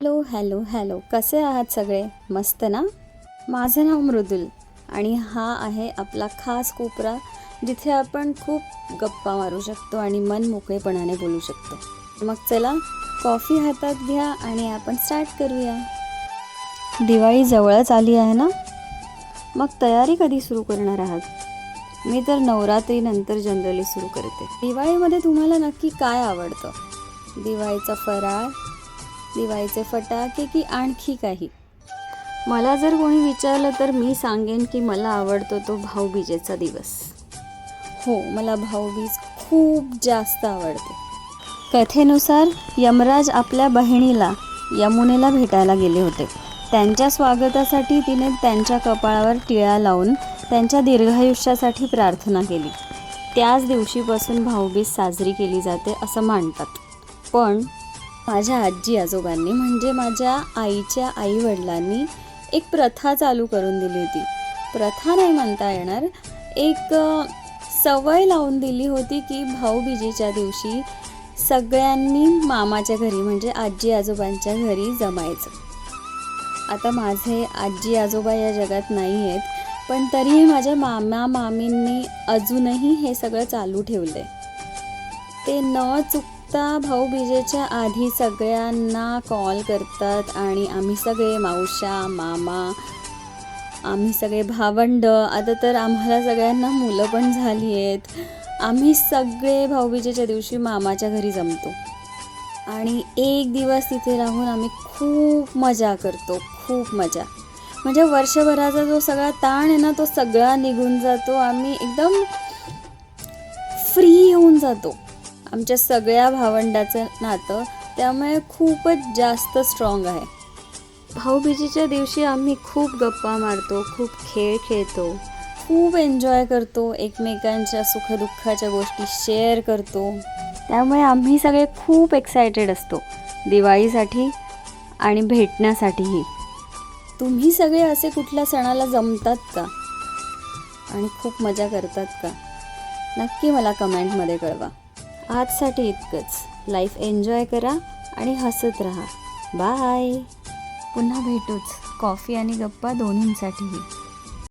Hello hello hello. कसे आहात सगळे? मस्त ना? माझं नाव मृदुल आणि हा आहे आपला खास कोपरा जिथे आपण खूप गप्पा मारू शकतो आणि मन मोकळेपणाने बोलू शकतो. मग चला कॉफी हातात घ्या आणि आपण स्टार्ट करूया. दिवाळी जवळच आली आहे ना? मग तयारी कधी सुरू करणार आहात? मी तर नवरात्रीनंतर जनरली सुरू करते. दिवाळीमध्ये तुम्हाला नक्की काय आवडतं? दिवाळीचा फराळ दिवाळीचे फटाके की आणखी काही? मला जर कोणी विचारलं तर मी सांगेन की मला आवडतो तो भाऊबीजेचा दिवस. हो मला भाऊबीज खूप जास्त आवडते. कथेनुसार यमराज आपल्या बहिणीला यमुनेला भेटायला गेले होते. त्यांच्या स्वागतासाठी तिने त्यांच्या कपाळावर टिळा लावून त्यांच्या दीर्घायुष्यासाठी प्रार्थना केली. त्याच दिवशीपासून भाऊबीज साजरी केली जाते असं मानतात. पण माझ्या आजी आजोबांनी म्हणजे माझ्या आईच्या आई वडिलांनी एक प्रथा चालू करून दिली होती. प्रथा नाही म्हणता येणार एक सवय लावून दिली होती की भाऊबीजेच्या दिवशी सगळ्यांनी मामाच्या घरी म्हणजे आजी आजोबांच्या घरी जमायचं. आता माझे आजी आजोबा या जगात नाही आहेत पण तरीही माझ्या मामा मामींनी अजूनही हे सगळं चालू ठेवलं आहे ते न चुकता भाऊबीजेच्या आधी सगळ्यांना कॉल करतात आणि आम्ही सगळे मावशा मामा आम्ही सगळे भावंड. आता तर आम्हाला सगळ्यांना मुलं पण झाली आहेत आम्ही सगळे भाऊबीजेच्या दिवशी मामाच्या घरी जमतो. आणि एक दिवस तिथे राहून आम्ही खूप मजा करतो खूप मजा. म्हणजे वर्षभराचा जो सगळा ताण आहे ना तो सगळा निघून जातो. आम्ही एकदम फ्री होऊन जातो. आमच्या सगळ्या भावंडाचं नातं त्यामुळे खूपच जास्त स्ट्रॉंग आहे. भाऊबीजेच्या दिवशी आम्ही खूप गप्पा मारतो खूप खेळ खेळतो. खूप एन्जॉय करतो एकमेकांच्या सुखदुःखाच्या गोष्टी शेअर करतो. त्यामुळे आम्ही सगळे खूप एक्सायटेड असतो दिवाळीसाठी आणि भेटण्यासाठीही. तुम्ही सगळे असे कुठल्या सणाला जमतात का? आणि खूप मजा करतात का? नक्की मला कमेंटमध्ये कळवा. आजसाठी इतकंच. लाईफ एन्जॉय करा आणि हसत राहा. बाय पुन्हा भेटूच. कॉफी आणि गप्पा दोन्हींसाठीही.